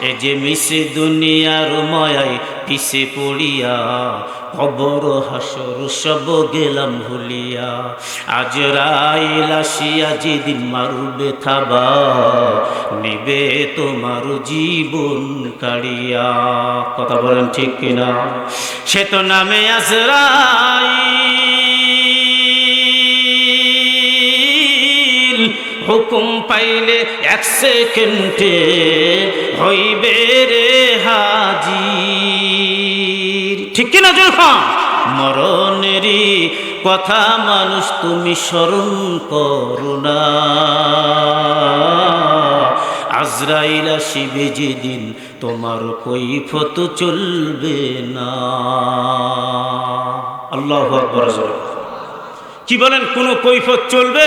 এ যে মিশে দুনিয়ার ময়ায় পিছে পড়িয়া খবর হাসর, সব গেলাম ভুলিয়া। আজ রাইল আসিয়া যেদিন মারবে থাবা, নিবে তোমার জীবন কাড়িয়া। কথা বলেন ঠিক কিনা? সে তো নামে আজরাইল হুকুম পাইলে এক সেকেন্ডে হইবে রে হাজির। ঠিক কিনা যখন মরণেরই কথা মানুষ তুমি স্মরণ করো না। আজরাইল আসিবে যেদিন তোমার কৈফত চলবে না। আল্লাহ কি বলেন, কোনো কৈফত চলবে?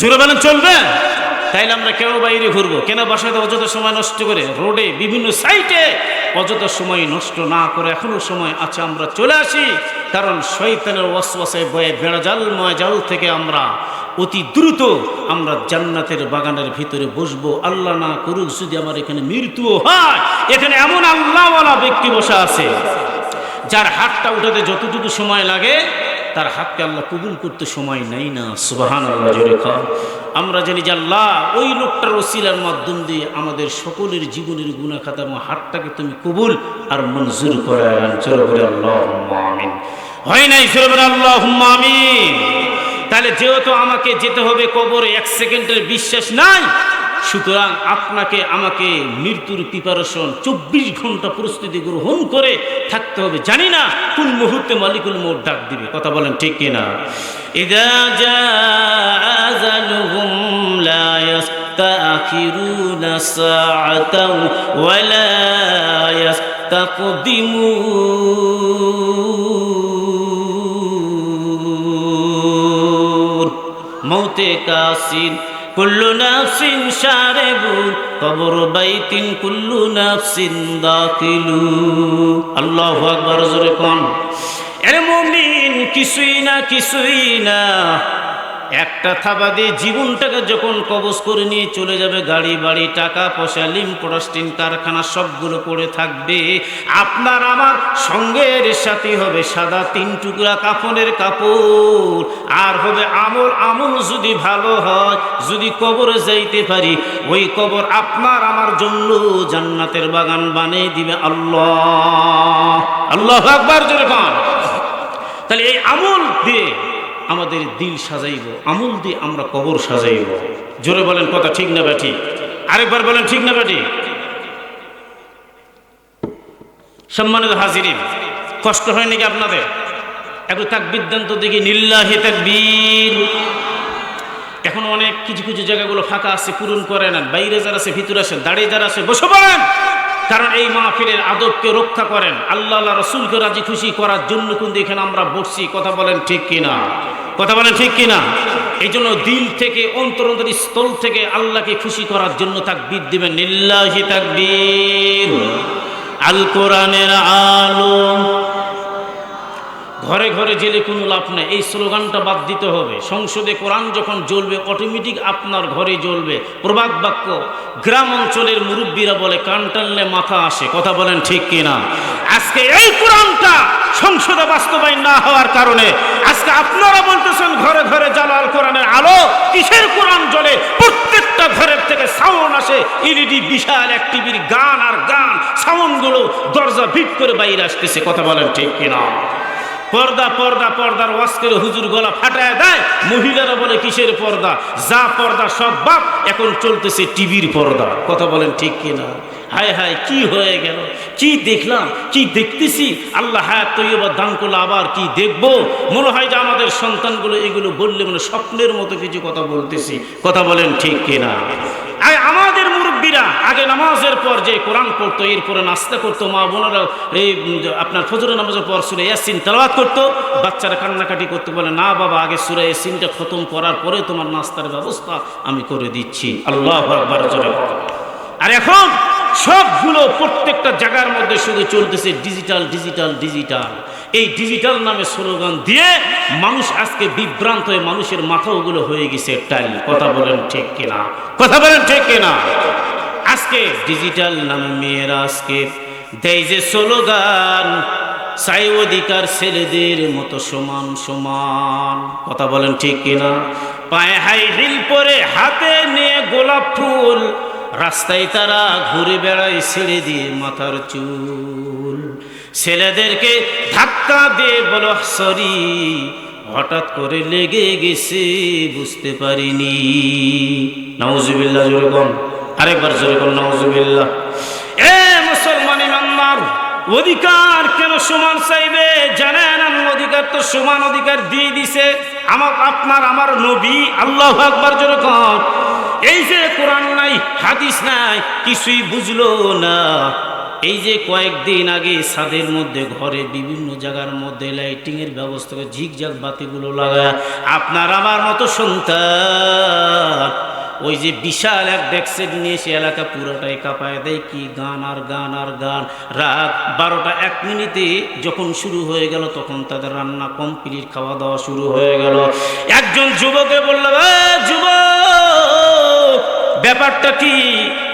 জোরে বলেন চলবে? তাইলে আমরা কেন বাইরে ঘুরবো? কেন বাসাতে অযথা সময় নষ্ট করে রোডে বিভিন্ন সাইটে অযথা সময় নষ্ট না করে এখনও সময় আছে, আমরা চলে আসি। কারণ শৈতানের ওয়াসওয়াসায় বয়ে বেড়াজাল ময়জাল থেকে আমরা অতি দ্রুত আমরা জান্নাতের বাগানের ভিতরে বসবো। আল্লাহ না করুক যদি আমার এখানে মৃত্যুও হয়। এখানে এমন আল্লাহওয়ালা ব্যক্তি বসা আছে, যার হাতটা উঠাতে যতটুকু সময় লাগে তার হাতকে আল্লাহ কবুল করতে সময় নেই না সুবাহান আল্লাহ জোরে খাও আমরা জানি যে আল্লাহ ওই লোকটার ওসিলার মাধ্যম দিয়ে আমাদের সকলের জীবনের গুণা খাতা এবং হাতটাকে তুমি কবুল আর মঞ্জুর করে হয় নাই? চলো বলে আল্লাহ তাহলে যেহেতু আমাকে যেতে হবে কবরে, এক সেকেন্ডের বিশ্বাস নাই সুতরাং আপনাকে আমাকে মৃত্যুর প্রিপারেশন চব্বিশ ঘণ্টা প্রস্তুতি গ্রহণ করে থাকতে হবে। জানি না কোন মুহূর্তে মালিকুল মোট ডাক দিবে, কথা বলেন ঠিক কিনা? মৌতে কাসিন কুল্লু নাফসিন শারেবু কবর বাইতিন কুল্লু নাফসিন দাখিলু আল্লাহু আকবার, জোরে কোন। এর মুমিন কিছুই না কিছুই না। একটা থাবা দিয়ে জীবনটাকে যখন কবজ করে নিয়ে চলে যাবে, গাড়ি, বাড়ি, টাকা পয়সা, লিম প্রস্টিন কারখানা, সবগুলো পড়ে থাকবে। আপনার আমার সঙ্গের সাথে হবে সাদা তিন টুকরা কাফনের কাপড়। আর হবে আমল আমল যদি ভালো হয়, যদি কবরে যাইতে পারি, ওই কবর আপনার আমার জন্য জান্নাতের বাগান বানিয়ে দিবে আল্লাহ। আল্লাহ আকবার খান তাহলে এই আমল দিয়ে আমাদের দিল সাজাইব, আমল দিয়ে আমরা কবর সাজাইব। জোরে বলেন কথা ঠিক না ব্যাঠি আরেকবার বলেন ঠিক না ব্যাঠি সম্মানিত হাজিরিন, কষ্ট হয় নাকি আপনাদের? একটু তাকবিদ্যান্ত দেখি নিল্লাহি তাকবীর। এখন অনেক কিছু কিছু জায়গাগুলো ফাঁকা আছে, পূরণ করে নেন। বাইরে যারা আছে, ভিতরে আসেন, দাঁড়িয়ে যারা আছে, বসে পড়েন। কারণ এই মাহফিলের আদবকে রক্ষা করেন। আল্লাহ, রসুলকে রাজি খুশি করার জন্য কিন্তু এখানে আমরা বসছি। কথা বলেন ঠিক কিনা? কথা বলেন ঠিক কিনা? এই জন্য দিল থেকে, অন্তর স্থল থেকে আল্লাহকে খুশি করার জন্য তাকবীর দিবেন। নিল্লাহি তাকবীর। আল কোরআনের আলো। ঘরে ঘরে জেলে কোনো লাভ নেই। এই স্লোগানটা বাদ দিতে হবে। সংসদে কোরআন যখন জ্বলবে অটোমেটিক আপনার ঘরে জ্বলবে। প্রবাদ বাক্য। গ্রাম অঞ্চলের মুরব্বীরা বলে, কান টানলে মাথা আসে। কথা বলেন ঠিক কিনা? আজকে এই কোরআনটা সংসদে বাস্তবায়ন না হওয়ার কারণে আজকে আপনারা বলতেছেন, ঘরে ঘরে জালাল কোরআনের আলো কিসের কোরআন জ্বলে? প্রত্যেকটা ঘরের থেকে সাউন্ড আসে ইলিডি বিশাল এক টিভির গান আর গান সাউন্ডগুলো দরজা ভিট করে বাইরে আসতেছে, কথা বলেন ঠিক কিনা? পর্দা পর্দা, পর্দার ওয়াজ করে হুজুর গলা ফাটায় দেয়, মহিলারা বলে কিসের পর্দা? যা পর্দা সব বাপ, এখন চলতেছে টিভির পর্দা, কথা বলেন ঠিক কিনা? হায় হায়, কি হয়ে গেল? কি দেখলাম, কি দেখতেছি? আল্লাহ হায়াত তৈবা দান করল আবার কি দেখব? মনে হয় যে আমাদের সন্তানগুলো এগুলো বললে মানে স্বপ্নের মতো কিছু কথা বলতেছি। কথা বলেন ঠিক কিনা? আমাদের মুরব্বীরা, আগে নামাজের পর যে কোরআন পড়তো, এরপরে নাস্তা করতো, মা বোনেরা এই আপনার ফজরের নামাজের পর সুরে ইয়াসিন তেলাওয়াত করতো, বাচ্চারা কান্নাকাটি করতে, বলে, না বাবা, আগে সুরে ইয়াসিনটা খতম করার পরে তোমার নাস্তার ব্যবস্থা আমি করে দিচ্ছি। আল্লাহ আর এখন সবগুলো প্রত্যেকটা জায়গার মধ্যে শুধু চলতেছে ডিজিটাল ডিজিটাল ডিজিটাল এই ডিজিটাল নামে স্লোগান দিয়ে মানুষ আজকে বিভ্রান্ত হয়ে মানুষের মাথাগুলো হয়ে গেছে টাইল কথা বলেন ঠিক কিনা? কথা বলেন ঠিক কিনা? আজকে ডিজিটাল নামে মেয়েরা আজকে দেয় যে স্লোগান চাই অধিকার ছেলেদের মতো সমান সমান। কথা বলেন ঠিক কিনা? পায়ে হাই হিল পরে হাতে নিয়ে গোলাপ ফুল রাস্তায় তারা ঘুরে বেড়ায় ছেড়ে দিয়ে মাথার চুল। ছেলেদেরকে ধাক্কা দিয়ে বলো, সরি, হঠাৎ করে লেগে গেছে, বুঝতে পারিনি। নাউজুবিল্লাহ, জোরে আরেকবার জোরে কম নাউজুবিল্লাহ। এ মুসলমান ইমানদার, অধিকার কেন সমান চাইবে? জানেন আমার অধিকার তো সমান অধিকার দিয়ে দিছে। আমার আপনার, আমার নবী, আল্লাহ আকবার, জোরে কম এই যে কোরআন নাই, হাদিস নাই, কিছুই বুঝলো না। এই যে কয়েকদিন আগে ছাদের মধ্যে, ঘরে বিভিন্ন জায়গার মধ্যে লাইটিং এর ব্যবস্থা করে ঝিকঝাক বাতিগুলো লাগা আপনার আমার মতো সন্তান। ওই যে বিশাল এক ডেক্সেট নিয়ে সে এলাকা পুরোটাই কাঁপায় দেয়, কি গান আর গান আর গান। রাত বারোটা এক মিনিটে যখন শুরু হয়ে গেল, তখন তাদের রান্না কমপ্লিট, খাওয়া দাওয়া শুরু হয়ে গেল। একজন যুবকে বলল যুবক ব্যাপারটা কি?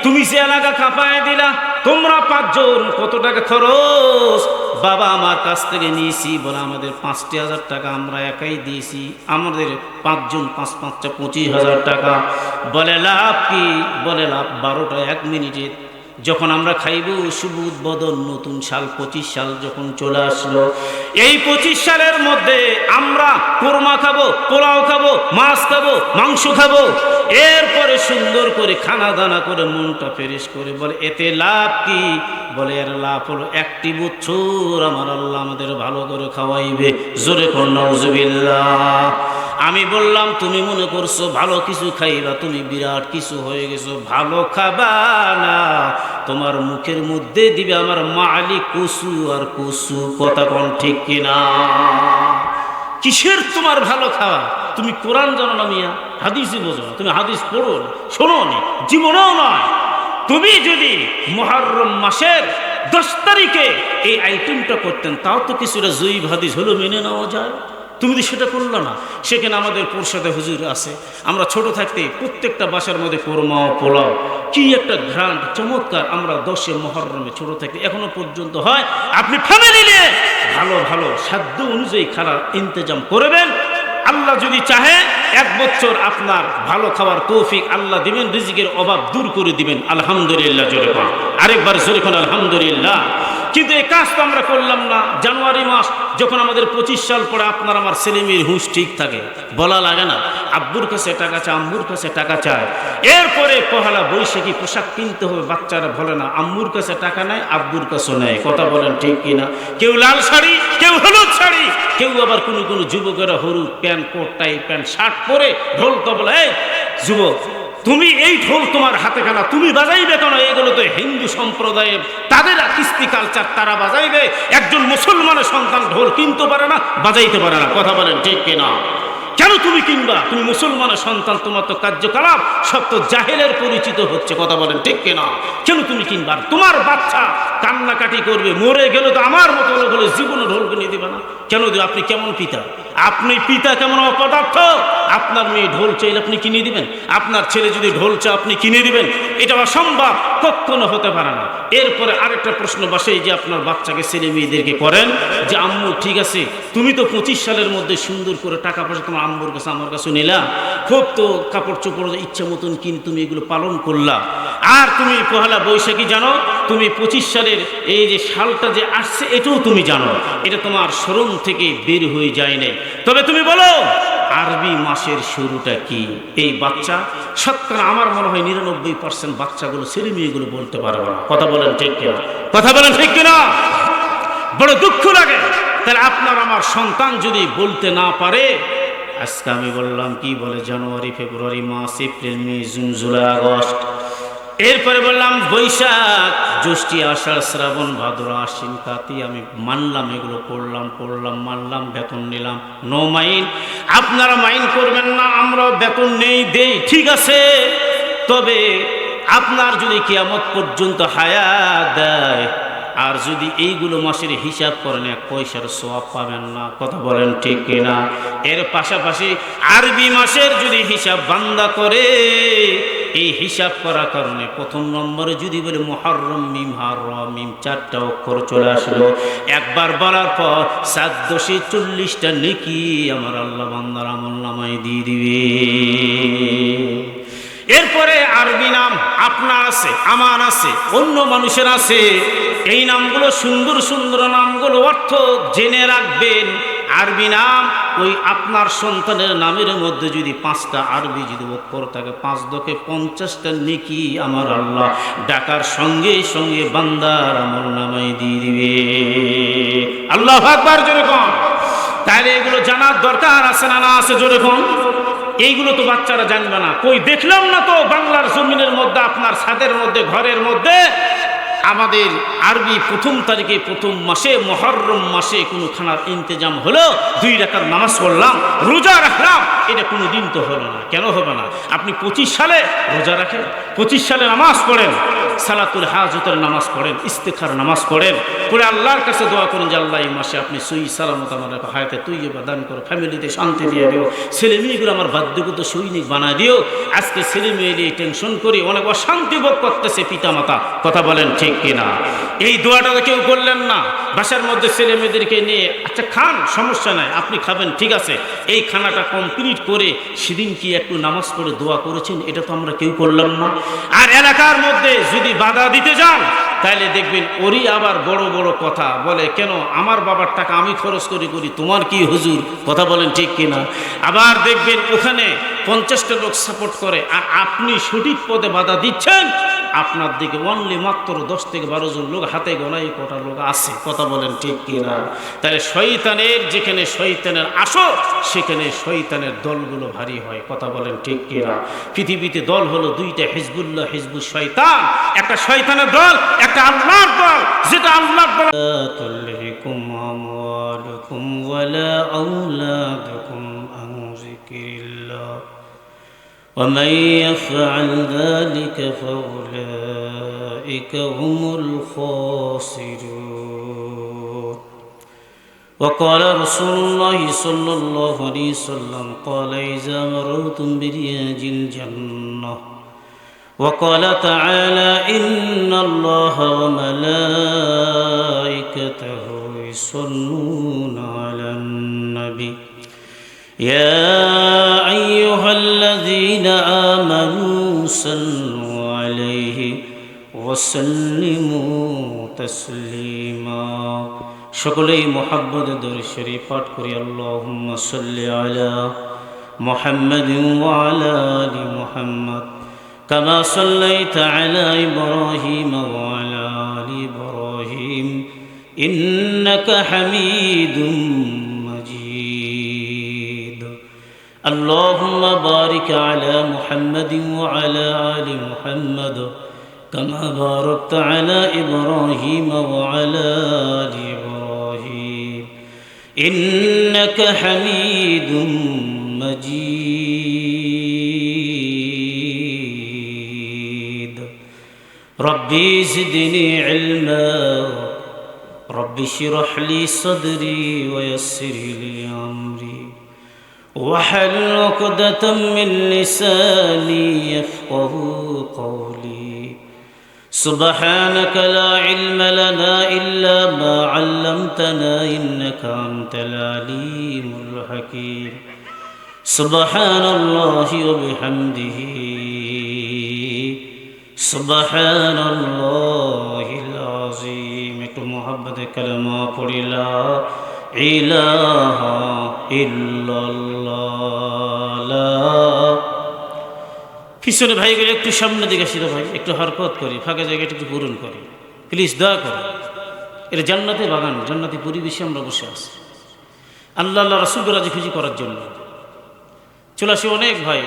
তুমি সে এলাকা কাঁপায় দিলা, তোমরা পাঁচজন কত টাকা খরচ? বাবা আমার কাছ থেকে নিয়েছি বলে আমাদের পাঁচটি হাজার টাকা, আমরা একাই দিয়েছি, আমাদের পাঁচজন পাঁচ পাঁচটা পঁচিশ হাজার টাকা। বলে লাভ কি? বলে লাভ বারোটা এক মিনিটে যখন আমরা খাইব সুবুদ উদ্বোধন, নতুন সাল, পঁচিশ সাল যখন চলে আসলো, এই পঁচিশ সালের মধ্যে আমরা কোরমা খাব, পোলাও খাব, মাছ খাব, মাংস খাব। এরপরে সুন্দর করে খানা দানা করে মনটা ফেরেশ করে বলে, এতে লাভ কি? বলে, এর লাভ হলো একটি বছর আমার আল্লাহ আমাদের ভালো করে খাওয়াইবে। জোরে কন্যা আমি বললাম, তুমি মনে করছ ভালো কিছু খাইবা? তুমি বিরাট কিছু হয়ে গেছো। ভালো খাবা না। তোমার মুখের মধ্যে দিবে আমার মালি কুসু আর কুসু। কথা কোন ঠিক কিনা? কিসের তোমার ভালো খাওয়া? তুমি কোরআন জানো না মিয়া? হাদিসই বোঝো না। তুমি হাদিস পড়ো শোনো নি। জীবনেও নয়। তুমি যদি মহারম মাসের দশ তারিখে এই আইটেমটা করতেন, তাও তো কিছুটা জয়ীব হাদিস হলো মেনে নেওয়া যায়। তুমি তো সেটা করল না। সেখানে আমাদের পোরসাদে হুজুর আছে। আমরা ছোট থাকতে প্রত্যেকটা বাসার মধ্যে কোরমা, পোলাও, কি একটা ঘ্রান্ড চমৎকার। আমরা দশে মহরমে ছোট থাকতে এখনও পর্যন্ত হয়। আপনি ফ্যামিলি নিয়ে ভালো ভালো সাধ্য অনুযায়ী খারাপ ইন্তজাম করবেন। আল্লাহ যদি চাহে, এক বছর আপনার ভালো খাবার তৌফিক আল্লাহ দিবেন, রিজিকের অভাব দূর করে দিবেন। আলহামদুলিল্লাহ, জোরে খান আরেকবার জোরে খান আলহামদুলিল্লাহ। কিন্তু এই কাজ তো আমরা করলাম না। জানুয়ারি মাস, যখন আমাদের পঁচিশ সাল পরে আপনার আমার ছেলে মেয়ের হুঁশ ঠিক থাকে। বলা লাগে না, আব্বুর কাছে টাকা চায়, আম্মুর কাছে টাকা চায়। এরপরে পহেলা বৈশাখী পোশাক কিনতে হবে, বাচ্চারা বলে না, আম্মুর কাছে টাকা নেয় আব্বুর কাছে নেয় কথা বলেন ঠিক কিনা? কেউ লাল শাড়ি, কেউ হলুদ শাড়ি, কেউ আবার কোনো কোনো যুবকেরা হলুদ pant, coat, tie pant, shirt পরে ঢোল তবলা, এই যুবক তুমি এই ঢোল তোমার হাতে কেনা তুমি বাজাইবে কেন? এগুলো তো হিন্দু সম্প্রদায়ের তাদের কৃষ্টি কালচার তারা বাজাইবে। একজন মুসলমানের সন্তান ঢোল কিনতে পারে না, বাজাইতে পারে না। কথা বলেন ঠিক কিনা? কেন তুমি কিনবা? তুমি মুসলমানের সন্তান, তোমার তো কার্যকলাপ, সব তো জাহেলের পরিচিত হচ্ছে। কথা বলেন ঠিক কিনা? কেন তুমি কিনবা? তোমার বাচ্চা কান্নাকাটি করবে, মরে গেলে তো আমার মতো হলে জীবনে ঢোল কিনে দিবে না। কেন দিবে আপনি কেমন পিতা? আপনি পিতা কেমন অপদার্থ? আপনার মেয়ে ঢোল চাইলে আপনি কিনে দিবেন? আপনার ছেলে যদি ঢোল চা আপনি কিনে দিবেন? এটা অসম্ভব, কখনো হতে পারে না। এরপরে আরেকটা প্রশ্ন বসে যে আপনার বাচ্চাকে ছেলে মেয়েদেরকে করেন, যে আম্মু, ঠিক আছে, তুমি তো পঁচিশ সালের মধ্যে সুন্দর করে টাকা পয়সা তোমার আম্মুর কাছে, আমার কাছে নিলা। খুব তো কাপড় চোপড় ইচ্ছা মতন কিনে তুমি এগুলো পালন করলা। আর তুমি পহেলা বৈশাখী জানো, তুমি পঁচিশ সালের এই যে সালটা যে আসছে, এটাও তুমি জানো। এটা তোমার স্মরণ থেকে বের হয়ে যায় নাই। তবে তুমি বলো, আরবি মাসের শুরুটা কি? এই বাচ্চা, শতকরা আমার মনে হয় নিরানব্বই পার্সেন্ট বাচ্চাগুলো, ছেলে মেয়েগুলো বলতে পারবে না। কথা বলেন ঠিক কিনা? কথা বলেন ঠিক কিনা? বড় দুঃখ লাগে। তাহলে আপনার আমার সন্তান যদি বলতে না পারে, আজকে আমি বললাম কি বলে, January, February March April, May, June, July, August. এরপরে বললাম, বৈশাখ, জ্যৈষ্ঠী, আষাঢ়, শ্রাবণ, ভাদ্র, আশ্বিন, কাতি, আমি মানলাম, এগুলো পড়লাম পড়লাম, মানলাম, বেতন নিলাম, নো মাইন। আপনারা মাইন করবেন না আমরা বেতন নেই, দেই, ঠিক আছে। তবে আপনার যদি কিয়ামত পর্যন্ত হায়া দেয়, আর যদি এইগুলো মাসের হিসাব করেন, এক পয়সার সোয়াব পাবেন না, কথা বলেন ঠিক কিনা? এর পাশাপাশি আরবি মাসের যদি হিসাব বান্দা করে এই হিসাব করার কারণে প্রথম নম্বরে যদি বলে মহরম মিম হার মিম চারটা অক্ষর চলে আসলো। একবার বলার পর সাত দশে চল্লিশটা নেকি আমার আল্লাহ বান্দার আমল নামায় দিয়ে দিবে। এরপরে আরবি নাম আপনার আছে, আমার আছে, অন্য মানুষের আছে। এই নামগুলো সুন্দর সুন্দর নামগুলো অর্থ জেনে রাখবেন। আরবি নাম, ওই আপনার সন্তানের নামের মধ্যে যদি পাঁচটা আরবি যদি অক্ষর থাকে, পাঁচ দকে পঞ্চাশটা নেকি আমার আল্লাহ ডাকার সঙ্গে সঙ্গে বান্দার আমল নামাই দিয়ে দিবে। আল্লাহ আকবার, জোরে কন। তাহলে এগুলো জানার দরকার আছে না না আছে, জোরে কন। এইগুলো তো বাচ্চারা জানবে না। কই দেখলাম না তো বাংলার জমিনের মধ্যে, আপনার ছাদের মধ্যে, ঘরের মধ্যে আমাদের আরবি প্রথম তারিখে প্রথম মাসে, মহরম মাসে কোনো খানার ইন্তজাম হলো, দুই রাখার নামাজ পড়লাম, রোজা রাখলাম, এটা কোনো দিন তো হলো না। কেন হবে না? আপনি পঁচিশ সালে রোজা রাখেন, পঁচিশ সালে নামাজ পড়েন। সালাতুল হাজতের নামাজ পড়েন, ইস্তেখার নামাজ পড়েন। পরে আল্লাহর কাছে দোয়া করেন যে আল্লাহ এই মাসে আপনি সই সালামত আমার হায়াতে তুই দান করো, ফ্যামিলিতে শান্তি দিয়ে দিও, ছেলে মেয়েগুলো আমার বাধ্যগত সৈনিক বানায় দিও। আজকে ছেলে মেয়ে নিয়ে টেনশন করি, অনেক অশান্তি ভোগ করতেছে পিতামাতা। কথা বলেন ঠিক কিনা? এই দোয়াটা তো কেউ করলেন না। বাসার মধ্যে ছেলে মেয়েদেরকে নিয়ে আচ্ছা খান, সমস্যা নাই, আপনি খাবেন, ঠিক আছে। এই খানাটা কমপ্লিট করে সেদিন কি একটু নামাজ পড়ে দোয়া করেছেন? এটা তো আমরা কেউ করলাম না। আর এলাকার মধ্যে যদি বাধা দিতে যান, তাহলে দেখবেন ওরই আবার বড় বড় কথা। বলে, কেন? আমার বাবার টাকা আমি খরচ করি করি, তোমার কি হুজুর? কথা বলেন ঠিক কিনা। আবার দেখবেন ওখানে পঞ্চাশটা লোক সাপোর্ট করে, আর আপনি সঠিক পদে বাধা দিচ্ছেন? আপনার দিকে অনলি মাত্র দশ থেকে বারো জন লোক হাতে গোনাই কটা লোক আছে। কথা বলেন ঠিক কিনা? তাহলে শয়তানের যেখানে শয়তানের আসর, সেখানে শয়তানের দলগুলো ভারী হয়। কথা বলেন ঠিক কিনা? পৃথিবীতে দল হলো দুইটা, হিজবুল্লাহ হিজবুল শয়তান। একটা শয়তানের দল, একটা আল্লাহর দল। যেটা আল্লাহর দল ومن يفعل ذلك فأولئك هم الخاسرون. وقال رسول الله صلى الله عليه وسلم قال إذا مررتم برياج الجنة وقال تعالى إن الله وملائكته يصلون على النبي. يا الذين آمنوا صلوا عليه وسلموا تسليما সকলেই মোহাম্মদ দরুদ শরীফ পাঠ করি আল্লাহুম্মা সাল্লি আলা মুহাম্মাদিন ওয়া আলা আলি মুহাম্মদ কামা সাল্লাইতা আলা ইব্রাহিম ওয়া আলা আলি ইব্রাহিম اللهم بارك على محمد وعلى آل محمد كما باركت على إبراهيم وعلى آل إبراهيم. إنك حميد مجيد. ربي زدني علما. رب اشرح لي صدري ويسر لي أمري. وحل عقدة من لساني يفقه قولي. سبحانك لا علم لنا إلا ما علمتنا إنك أنت العليم الحكيم. سبحان الله وبحمده. سبحان الله العظيم. محبت کلمہ قل لا الہ পিছনে ভাইগুলো একটু সামনে দিকে আসিল ভাই, একটু হরকত করি, ফাঁকা জায়গাটা একটু পূরণ করি। প্লিজ দয়া করে এটা জান্নাতে বাগান, জান্নাতি পরিবেশে আমরা বসে আছি। আল্লাহ আল্লাহ রাজি খুশি করার জন্য। চলে আসি অনেক ভাই,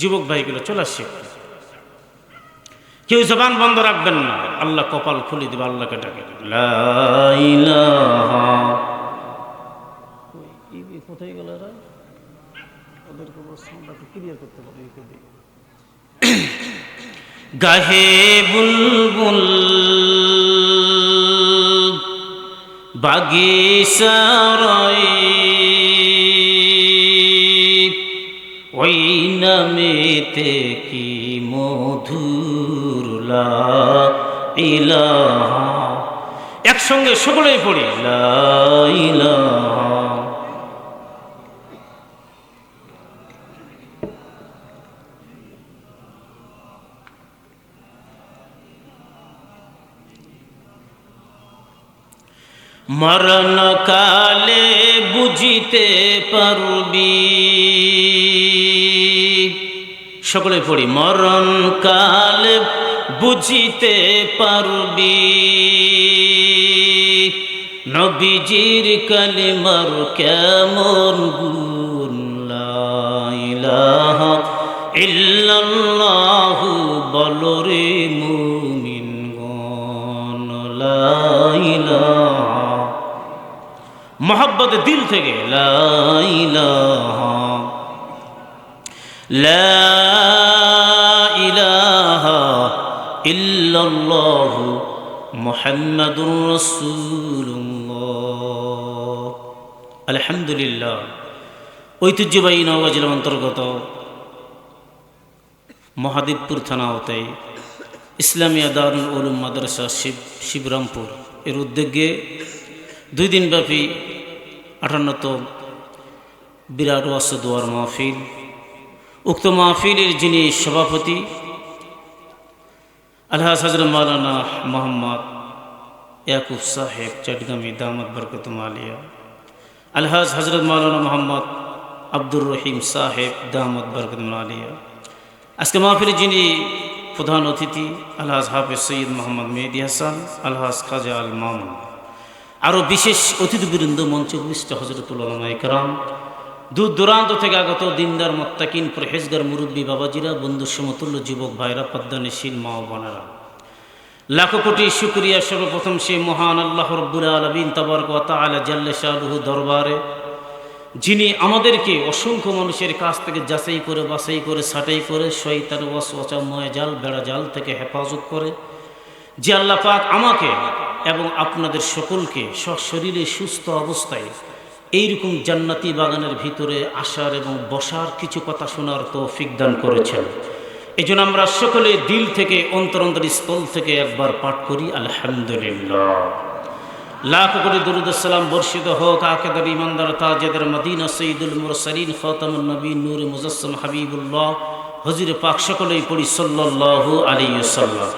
যুবক ভাইগুলো, চলে আসছে কেউ জবান বন্ধ রাখবেন না। আল্লাহ কপাল খুলে দিবে, আল্লাহকে ডাকে। লা ইলাহা কোথায় গেল এরা ওদেরকে ক্লিয়ার করতে পারে গাহে বুলবুল বাগিচারয় ওই নামেতে কি মধুর ইলাহা। একসঙ্গে সকলেই পড়ি ইলাহা। মরণ কালে বুঝিতে পারবি। সকলে পড়ি, মরণ কালে বুঝিতে পারবি। নবীজির কালিমার কেমন গুণ? লা ইলাহা ইল্লাল্লাহু বলরে মুমিন গণ লা ইলাহা মোহাব্বত দিল থেকে আলহামদুলিল্লাহ। ঐতিহ্যবাহী নওগাঁ জেলার অন্তর্গত মহাদেবপুর থানা হতে ইসলামিয়া দারুল উলুম মাদ্রাসা শিব শিবরামপুর। এর উদ্যোগে দুই দিনব্যাপী আটান্নতম বিরাট ওয়াসদুয়ার মাহফিল। উক্ত মাহফিলের যিনি সভাপতি, আলহাজ হজরত মাওলানা মোহাম্মদ ইয়াকুব সাহেব, চটগামী দামদ বরকতুম আলিয়া। আলহাজ হজরত মাওলানা মোহাম্মদ আব্দুর রহিম সাহেব দামদ বরকতুম আলিয়া। আজকে মাহফিলে যিনি প্রধান অতিথি, আলহাজ হাফিজ সৈয়দ মোহাম্মদ মেহেদি হাসান, আলহাজ খাজা আল মামুন। আরও বিশেষ অতিথিবৃন্দ মঞ্চে উপবিষ্ট হজরতুল্লাহ ইকরাম দূর দূরান্ত থেকে আগত দিনদার মত্তাকিন, পরহেজগার মুরব্বী বাবাজিরা, বন্ধু সমতুল্য যুবক ভাইরা, পদ্মানিশীল মা বোনেরা। লাখো কোটি শুক্রিয়া সর্বপ্রথম সে মহান আল্লাহ রব্বুল আলমিন তবরক তালা জাল্লে শাহরুহু দরবারে, যিনি আমাদেরকে অসংখ্য মানুষের কাছ থেকে যাচাই করে বাছাই করে, ছাটাই করে শৈতান ওয়াসময় জাল বেড়া জাল থেকে হেফাজত করে যে আল্লাহ পাক আমাকে এবং আপনাদের সকলকে সশরীরে সুস্থ অবস্থায় এইরকম জান্নাতি বাগানের ভিতরে আসার এবং বসার কিছু কথা শোনার তৌফিক দান করেছেন। এই জন্য আমরা সকলে দিল থেকে অন্তর অন্তর স্থল থেকে একবার পাঠ করি, আলহামদুলিল্লাহ। লাখ কোটি দরুদাম বর্ষিত হোক, আকেদার ইমানদার, তাজেদার, মদিনা সঈদুল মুরসলিন খতামুল নবীন নূর মুজাসম হাবিবুল্লাহ, হজির পাক সকলেই পড়ি সাল্লাহ আলী সাল্লাহ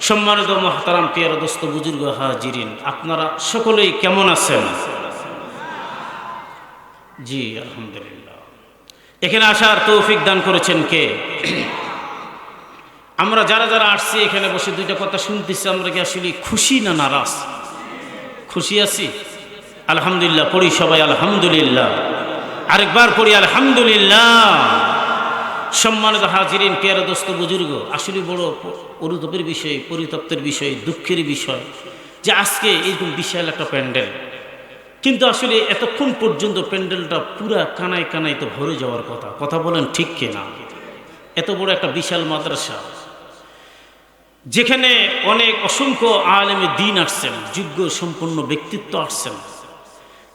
সম্মানিত মহতারাম পিয়ার দোস্ত, বুজুর্গ হাজিরিন, আপনারা সকলেই কেমন আছেন? জি, আলহামদুলিল্লাহ। এখানে আসার তৌফিক দান করেছেন কে? আমরা যারা যারা আসছি, এখানে বসে দুইটা কথা শুনতেছি, আমরা কি আসলে খুশি না নারাজ? খুশি আছি? আলহামদুলিল্লাহ, পড়ি সবাই আলহামদুলিল্লাহ। আরেকবার পড়ি আলহামদুলিল্লাহ। সম্মানিত হাজিরিন পেয়ারা দোস্ত, বুজুর্গ, আসলে বড় অনুতপের বিষয়, পরিতপ্তের বিষয়, দুঃখের বিষয় যে আজকে এইরকম বিশাল একটা প্যান্ডেল। কিন্তু আসলে এতক্ষণ পর্যন্ত প্যান্ডেলটা পুরা কানায় কানায় তো ভরে যাওয়ার কথা। কথা বলেন ঠিক কিনা? এত বড় একটা বিশাল মাদ্রাসা। যেখানে অনেক অসংখ্য আলেমে দিন আসছেন, যোগ্য, সম্পন্ন ব্যক্তিত্ব আসছেন।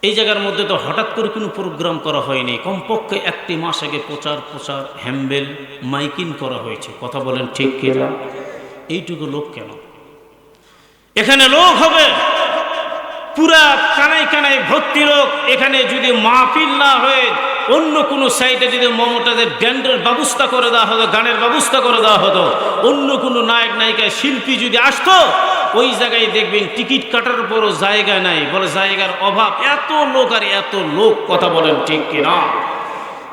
এই জায়গার মধ্যে তো হঠাৎ করে কোনো প্রোগ্রাম করা হয়নি। কমপক্ষে একটি মাস আগে প্রচার প্রচার হ্যাম্বেল মাইকিং করা হয়েছে। কথা বলেন ঠিক কিনা? এইটুকু লোক কেন? এখানে লোক হবে। পুরা কানাই কানাই ভর্তি লোক। এখানে যদি মাহফিল না হয়ে অন্য কোনো সাইডে যদি মমতাদের ব্যান্ডের ব্যবস্থা করে দেওয়া হতো, গানের ব্যবস্থা করে দেওয়া হতো, অন্য কোনো নায়ক নায়িকা শিল্পী যদি আসতো, ওই জায়গায় দেখবেন টিকিট কাটার পরও জায়গা নাই। বলে জায়গার অভাব, এত লোক আর এত লোক, কথা বলেন ঠিক কিনা?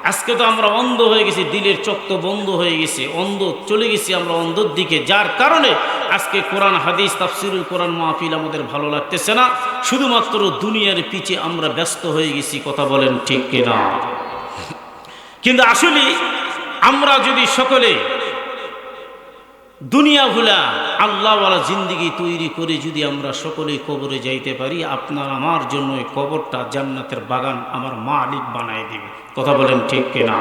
আজকে তো আমরা অন্ধ হয়ে গেছি, দিলের চোখ তো বন্ধ হয়ে গেছে, অন্ধ চলে গেছি আমরা অন্ধর দিকে, যার কারণে আজকে কোরআন, হাদিস, তাফসিরুল কোরআন, মাহফিল আমাদের ভালো লাগতেছে না। শুধুমাত্র দুনিয়ার পিছে আমরা ব্যস্ত হয়ে গেছি, কথা বলেন ঠিক কিনা? কিন্তু আসলে আমরা যদি সকলে দুনিয়া ভুলা আল্লাহওয়ালা জিন্দিগি তৈরি করে যদি আমরা সকলেই কবরে যাইতে পারি, আপনার আমার জন্য ওই কবরটা জান্নাতের বাগান আমার মালিক বানাই দিবে। কথা বলেন ঠিক কিনা?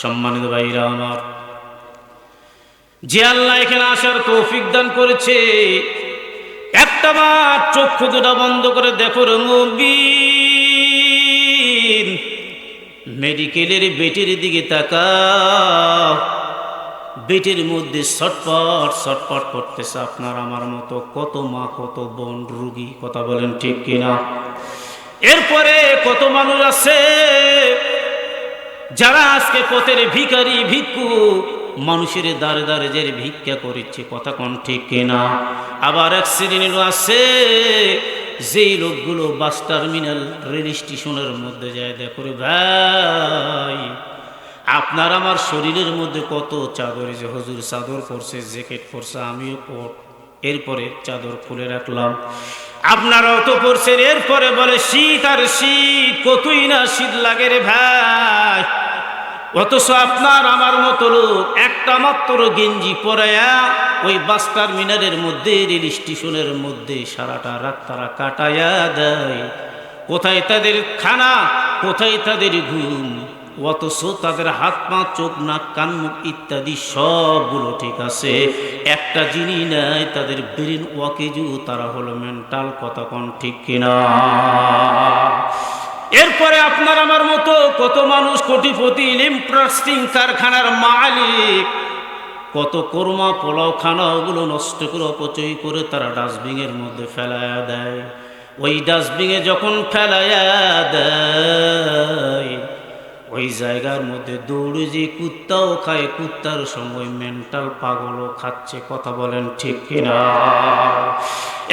সম্মানিত ভাইরা আমার, যে আল্লাহ এখানে আসার তৌফিক দান করেছে, একটা বার চক্ষু দুটা বন্ধ করে দেখো রঙবিন মেডিকেলের বেটের দিকে তাকাও। বেটের মধ্যে ছটপট ছটপট করতেছে আপনার আমার মতো কত মা, কত বোন রুগী, কথা বলেন ঠিক কিনা? এরপরে কত মানুষ আছে যারা আজকে পথের ভিকারি ভিক্ষু, মানুষের দ্বারে দ্বারে যে ভিক্ষা করেছে, কথা কোন ঠিক কিনা? আবার এক শ্রেণির আছে, যেই লোকগুলো বাস টার্মিনাল, রেল স্টেশনের মধ্যে যায়। দেখো ভাই আপনার আমার শরীরের মধ্যে কত চাদর যে হজুর চাদর পরছে, জ্যাকেট পরছে, আমিও পর, এরপরে চাদর খুলে রাখলাম। আপনারাও তো পড়ছেন এরপরে বলে, শীত আর শীত, কতই না শীত লাগে রে ভাই। অথচ আপনার আমার মতো লোক একটা মাত্র গেঞ্জি পরায়া ওই বাস মিনারের মধ্যে, রেল স্টেশনের মধ্যে সারাটা রাত তারা কাটায়া দেয়। কোথায় তাদের খানা, কোথায় তাদের ঘুম? অথচ তাদের হাত, পা, চোখ, নাক, কান, মুখ ইত্যাদি সবগুলো ঠিক আছে। একটা জিনিস নাই, তাদের ব্রেন ওয়াকেজু, তারা হলো মেন্টাল কথা ঠিক কিনা। এরপরে আপনার আমার মতো কত মানুষ, কোটিপতি ইম্প্রাস্টিং কারখানার মালিক, কত কর্মা পোলাও খানা ওগুলো নষ্ট করে অপচয় করে তারা ডাস্টবিনের মধ্যে ফেলায়া দেয়। ওই ডাস্টবিনে যখন ফেলায়া দেয় ওই জায়গার মধ্যে দৌড়ে যে কুত্তাও খায়, কুত্তার সময় মেন্টাল পাগলও খাচ্ছে, কথা বলেন ঠিক কিনা?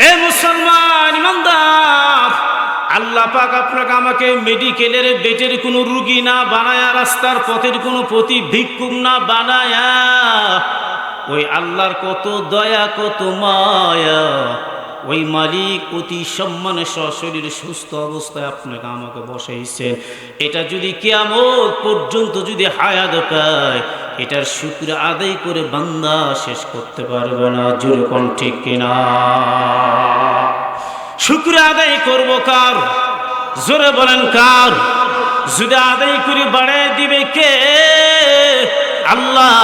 এ মুসলমান ইমানদার, আল্লাহ পাক আপনাকে আমাকে মেডিকেলের বেটের কোনো রুগী না বানায়া, রাস্তার পথের কোনো প্রতি ভিক্ষুক না বানায়া, ওই আল্লাহর কত দয়া, কত মায়া ওই মালিক অতি সম্মানে সশরীর সুস্থ অবস্থায় আপনাকে আমাকে বসাইছেন এটা যদি কেয়ামত পর্যন্ত যদি হায়াত পায়, এটার শুক্র আদায় করে বান্দা শেষ করতে পারবে না। জোরে কোন ঠিক কিনা? শুক্র আদায় করব কার? জোরে বলেন কার? যদি আদায় করে বাড়ায় দিবে কে? আল্লাহ,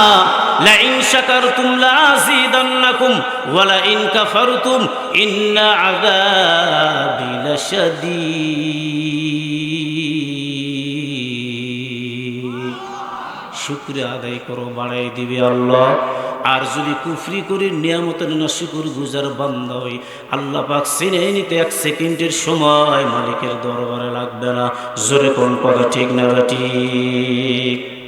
লাইন শাকারতুম লাযিদান্নাকুম ওয়া লাইন কাফারতুম ইন্না আযাবি লাশাদীদ। শুক্রিয়া আদায় করো, বাড়াই দিবে আল্লাহ। আর যদি কুফরি করে, নিয়ামতের না শুকুর গুজার বান্দা হই। আল্লাহ পাক চিনে নিতে এক সেকেন্ডের সময় মালিকের দরবারে লাগবে না। জোরে কোন কথা ঠিক না ঠিক?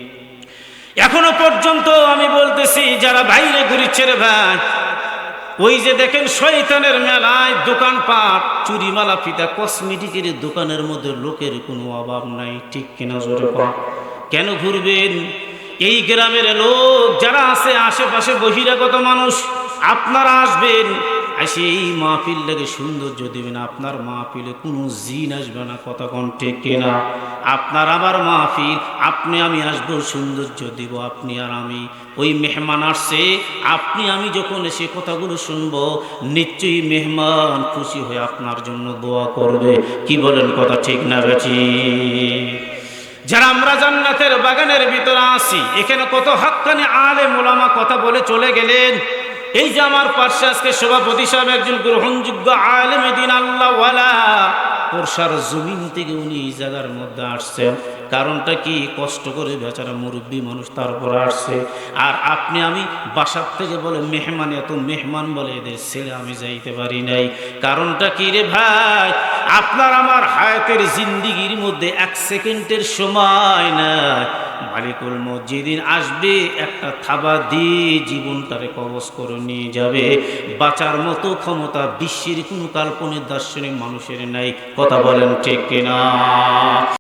এখনও পর্যন্ত আমি বলতেছি যারা বাইরে ঘুরিচ্ছে রে ভাই ওই যে দেখেন শয়তানের মেলায় দোকান দোকানপাট চুরিমালা ফিতা কসমেটিকের দোকানের মধ্যে লোকের কোনো অভাব নাই ঠিক কিনা জোরে কেন ঘুরবেন? এই গ্রামের লোক যারা আছে আশেপাশে বহিরাগত মানুষ আপনারা আসবেন এসে এই মাহফিল লাগে সৌন্দর্য দেবেন। আপনার মাহফিলে কোনো জিন আসবে না, কথা কোন ঠিক কিনা? আপনার আমার মাহফিল, আপনি আমি আসব, সৌন্দর্য দিব আপনি আর আমি। ওই মেহমান আসছে, আপনি আমি যখন এসে কথাগুলো শুনব, নিশ্চয়ই মেহমান খুশি হয়ে আপনার জন্য দোয়া করবে। কি বলেন, কথা ঠিক না বেঠি? যারা আমরা জান্নাতের বাগানের ভিতরে আসি এখানে কত হাক্কানি আলে মোলামা কথা বলে চলে গেলেন। এই যে আমার পার্শ্বে আজকে সভাপতি সাহেব একজন গ্রহণযোগ্য আলেম দিন আল্লাহওয়ালা পোরসার জমিন থেকে উনি এই জায়গার মধ্যে আসছেন। কারণটা কি? কষ্ট করে বেচারা মুরব্বী মানুষ তারপর আসছে। আর আপনি আমি বাসার থেকে বলে মেহমান, এত মেহমান বলে এদের ছেলে আমি যাইতে পারি নাই। কারণটা কি রে ভাই? আপনার আমার হায়াতের জিন্দিগির মধ্যে এক সেকেন্ডের সময় না মালিকুল মসজিদিন আসবে, একটা থাবা দিয়ে জীবন জীবনটারে কবচ করে নিয়ে যাবে। বাঁচার মতো ক্ষমতা বিশ্বের কোনো কাল্পনিক দার্শনিক মানুষের নাই। কথা বলেন ঠিক কিনা?